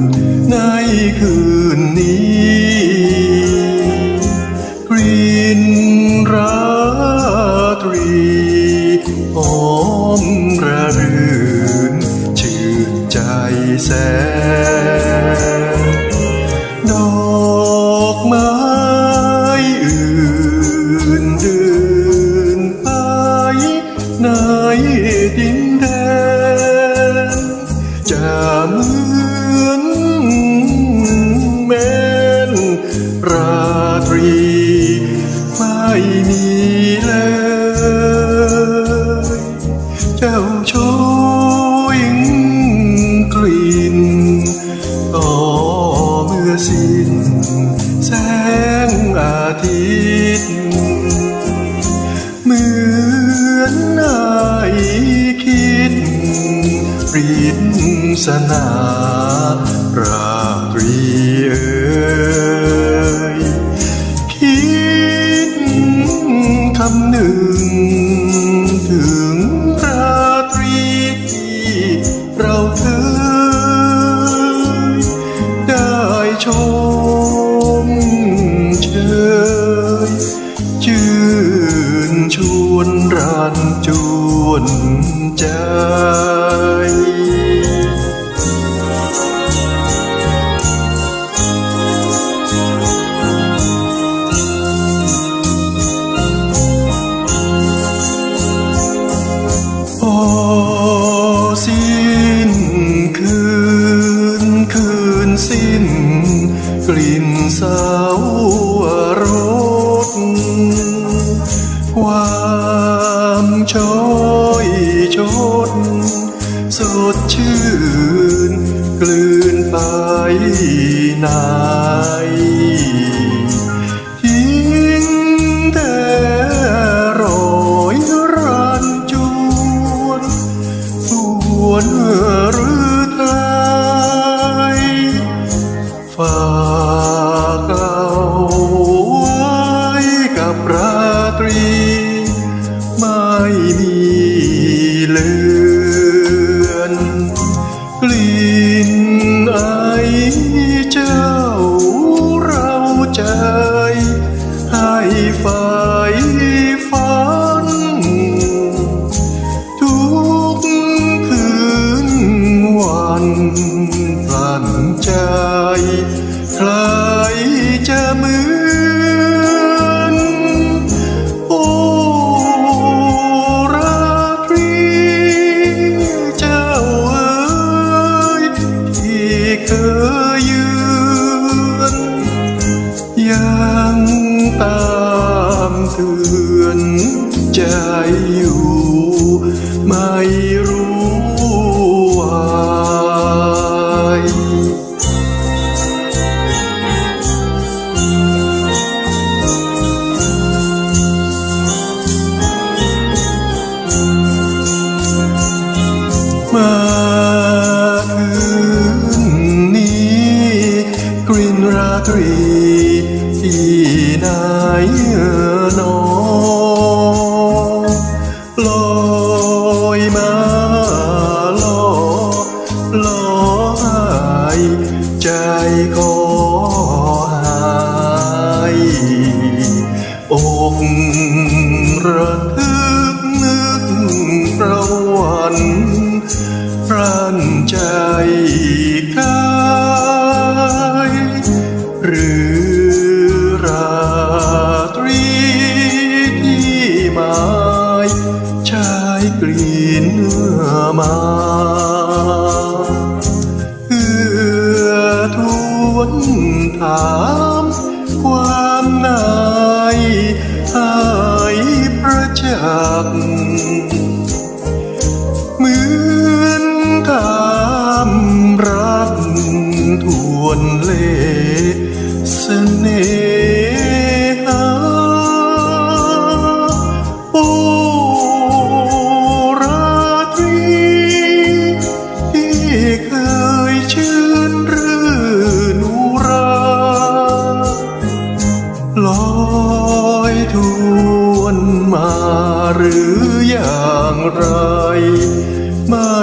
น ในคืนนี้กลิ่นราตรีหอมระรื่น ชื่นใจแสน จ้าโชยกลิ่นต่อเมื่อสิ้นแสงอาทิตย์เหมือนนายคิดปริศนารา โช้อยชดสดชื่น กลืนไปนาน เลือนกลิ่นไอเจ้าเราใจให้ไฟฝัน ทุกคืนวันพลันใจใครจ เตือนใจอยู่ นใจกายหรือราตรีที่หมายชายกลิ่นเนื้อมาเพื่อทวนถาม ลอยทวนมาหรืออย่างไร ไม่